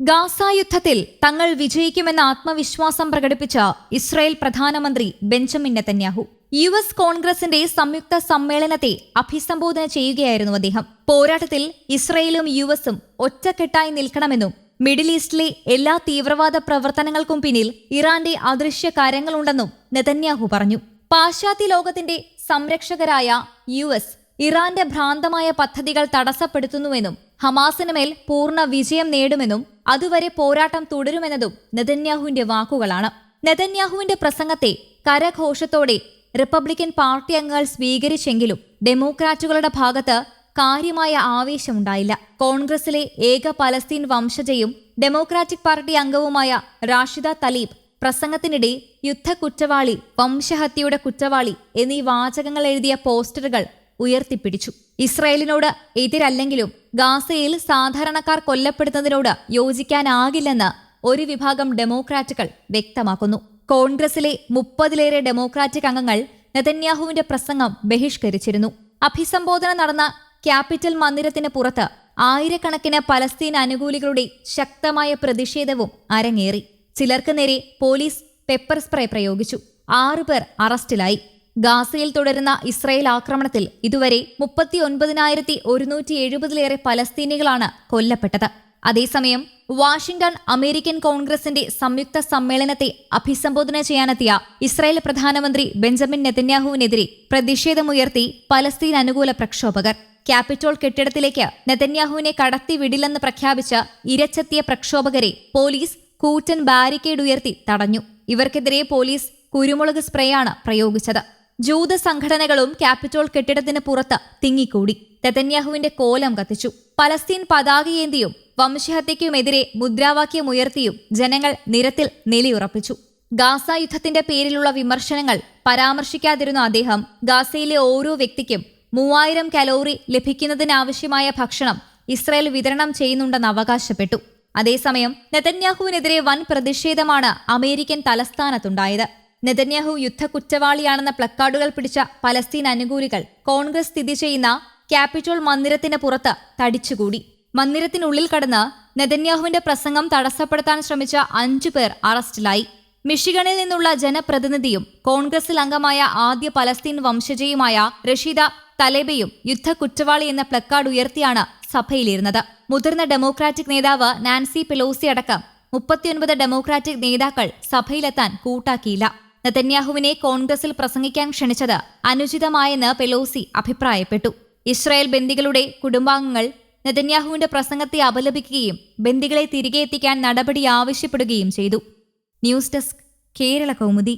Gaza യുദ്ധത്തിൽ തങ്ങൾ വിജയിക്കുമെന്ന ആത്മവിശ്വാസം പ്രകടിപ്പിച്ച ഇസ്രായേൽ പ്രധാനമന്ത്രി ബെഞ്ചമിൻ നെതന്യാഹു. യു എസ് കോൺഗ്രസിന്റെ സംയുക്ത സമ്മേളനത്തെ അഭിസംബോധന ചെയ്യുകയായിരുന്നു അദ്ദേഹം. പോരാട്ടത്തിൽ ഇസ്രയേലും യു എസും ഒറ്റക്കെട്ടായി നിൽക്കണമെന്നും മിഡിൽ ഈസ്റ്റിലെ എല്ലാ തീവ്രവാദ പ്രവർത്തനങ്ങൾക്കും പിന്നിൽ ഇറാന്റെ അദൃശ്യ കാര്യങ്ങളുണ്ടെന്നും നെതന്യാഹു പറഞ്ഞു. പാശ്ചാത്യ ലോകത്തിന്റെ സംരക്ഷകരായ യു എസ് ഇറാന്റെ ഭ്രാന്തമായ പദ്ധതികൾ തടസ്സപ്പെടുത്തുന്നുവെന്നും ഹമാസിനുമേൽ പൂർണ വിജയം നേടുമെന്നും അതുവരെ പോരാട്ടം തുടരുമെന്നതും നെതന്യാഹുവിന്റെ വാക്കുകളാണ്. നെതന്യാഹുവിന്റെ പ്രസംഗത്തെ കരഘോഷത്തോടെ റിപ്പബ്ലിക്കൻ പാർട്ടി അംഗങ്ങൾ സ്വീകരിച്ചെങ്കിലും ഡെമോക്രാറ്റുകളുടെ ഭാഗത്ത് കാര്യമായ ആവേശമുണ്ടായില്ല. കോൺഗ്രസിലെ ഏക പലസ്തീൻ വംശജയും ഡെമോക്രാറ്റിക് പാർട്ടി അംഗവുമായ റാഷിദ തലീബ് പ്രസംഗത്തിനിടെ യുദ്ധ കുറ്റവാളി വംശഹത്യയുടെ കുറ്റവാളി എന്നീ വാചകങ്ങൾ എഴുതിയ പോസ്റ്ററുകൾ ഉയർത്തിപ്പിടിച്ചു. ഇസ്രയേലിനോട് എതിരല്ലെങ്കിലും ഗാസയിൽ സാധാരണക്കാർ കൊല്ലപ്പെടുന്നതിനോട് യോജിക്കാനാകില്ലെന്ന് ഒരു വിഭാഗം ഡെമോക്രാറ്റുകൾ വ്യക്തമാക്കുന്നു. കോൺഗ്രസിലെ മുപ്പതിലേറെ ഡെമോക്രാറ്റിക് അംഗങ്ങൾ നെതന്യാഹുവിന്റെ പ്രസംഗം ബഹിഷ്കരിച്ചിരുന്നു. അഭിസംബോധന നടന്ന ക്യാപിറ്റൽ മന്ദിരത്തിന് പുറത്ത് ആയിരക്കണക്കിന് പലസ്തീൻ അനുകൂലികളുടെ ശക്തമായ പ്രതിഷേധവും അരങ്ങേറി. ചിലർക്ക് നേരെ പോലീസ് പെപ്പർ സ്പ്രേ പ്രയോഗിച്ചു. ആറുപേർ അറസ്റ്റിലായി. ഗാസയിൽ തുടരുന്ന ഇസ്രയേൽ ആക്രമണത്തിൽ ഇതുവരെ മുപ്പത്തി ഒൻപതിനായിരത്തി ഒരുന്നൂറ്റി എഴുപതിലേറെ പലസ്തീനികളാണ് കൊല്ലപ്പെട്ടത്. അതേസമയം വാഷിംഗ്ടൺ അമേരിക്കൻ കോൺഗ്രസിന്റെ സംയുക്ത സമ്മേളനത്തെ അഭിസംബോധന ചെയ്യാനെത്തിയ ഇസ്രായേൽ പ്രധാനമന്ത്രി ബെഞ്ചമിൻ നെതന്യാഹുവിനെതിരെ പ്രതിഷേധമുയർത്തി പലസ്തീൻ അനുകൂല പ്രക്ഷോഭകർ. ക്യാപിറ്റോൾ കെട്ടിടത്തിലേക്ക് നെതന്യാഹുവിനെ കടത്തിവിടില്ലെന്ന് പ്രഖ്യാപിച്ച് ഇരച്ചെത്തിയ പ്രക്ഷോഭകരെ പോലീസ് കൂറ്റൻ ബാരിക്കേഡ് ഉയർത്തി തടഞ്ഞു. ഇവർക്കെതിരെ പോലീസ് കുരുമുളക് സ്പ്രേയാണ് പ്രയോഗിച്ചത്. ജൂത സംഘടനകളും ക്യാപിറ്റോൾ കെട്ടിടത്തിന് പുറത്ത് തിങ്ങിക്കൂടി. തെതന്യാഹുവിന്റെ കോലം കത്തിച്ചു. പലസ്തീൻ പതാകയേന്തിയും വംശഹത്യയ്ക്കുമെതിരെ മുദ്രാവാക്യമുയർത്തിയും ജനങ്ങൾ നിരത്തിൽ നിലയുറപ്പിച്ചു. ഗാസ യുദ്ധത്തിന്റെ പേരിലുള്ള വിമർശനങ്ങൾ പരാമർശിക്കാതിരുന്ന അദ്ദേഹം ഗാസയിലെ ഓരോ വ്യക്തിക്കും മൂവായിരം കലോറി ലഭിക്കുന്നതിനാവശ്യമായ ഭക്ഷണം ഇസ്രായേൽ വിതരണം ചെയ്യുന്നുണ്ടെന്ന് അവകാശപ്പെട്ടു. അതേസമയം നെതന്യാഹുവിനെതിരെ വൻ പ്രതിഷേധമാണ് അമേരിക്കൻ തലസ്ഥാനത്തുണ്ടായത്. നെതന്യാഹു യുദ്ധ കുറ്റവാളിയാണെന്ന പ്ലക്കാർഡുകൾ പിടിച്ച പലസ്തീൻ അനുകൂലികൾ കോൺഗ്രസ് സ്ഥിതി ചെയ്യുന്ന ക്യാപിറ്റോൾ മന്ദിരത്തിന് പുറത്ത് തടിച്ചുകൂടി. മന്ദിരത്തിനുള്ളിൽ കടന്ന് നെതന്യാഹുവിന്റെ പ്രസംഗം തടസ്സപ്പെടുത്താൻ ശ്രമിച്ച അഞ്ചു പേർ അറസ്റ്റിലായി. മിഷിഗണിൽ നിന്നുള്ള ജനപ്രതിനിധിയും കോൺഗ്രസിൽ അംഗമായ ആദ്യ പലസ്തീൻ വംശജയുമായ റഷീദ തലേബയും യുദ്ധ കുറ്റവാളി എന്ന പ്ലക്കാർഡ് ഉയർത്തിയാണ് സഭയിലിരുന്നത്. മുതിർന്ന ഡെമോക്രാറ്റിക് നേതാവ് നാൻസി പെലോസി അടക്കം മുപ്പത്തിയൊൻപത് ഡെമോക്രാറ്റിക് നേതാക്കൾ സഭയിലെത്താൻ കൂട്ടാക്കിയില്ല. നെതന്യാഹുവിനെ കോൺഗ്രസിൽ പ്രസംഗിക്കാൻ ക്ഷണിച്ചത് അനുചിതമായെന്ന് പെലോസി അഭിപ്രായപ്പെട്ടു. ഇസ്രായേൽ ബന്ദികളുടെ കുടുംബാംഗങ്ങൾ നെതന്യാഹുവിന്റെ പ്രസംഗത്തെ അപലപിക്കുകയും ബന്ദികളെ തിരികെ എത്തിക്കാൻ നടപടി ആവശ്യപ്പെടുകയും ചെയ്തു. News desk Kerala Kaumudi.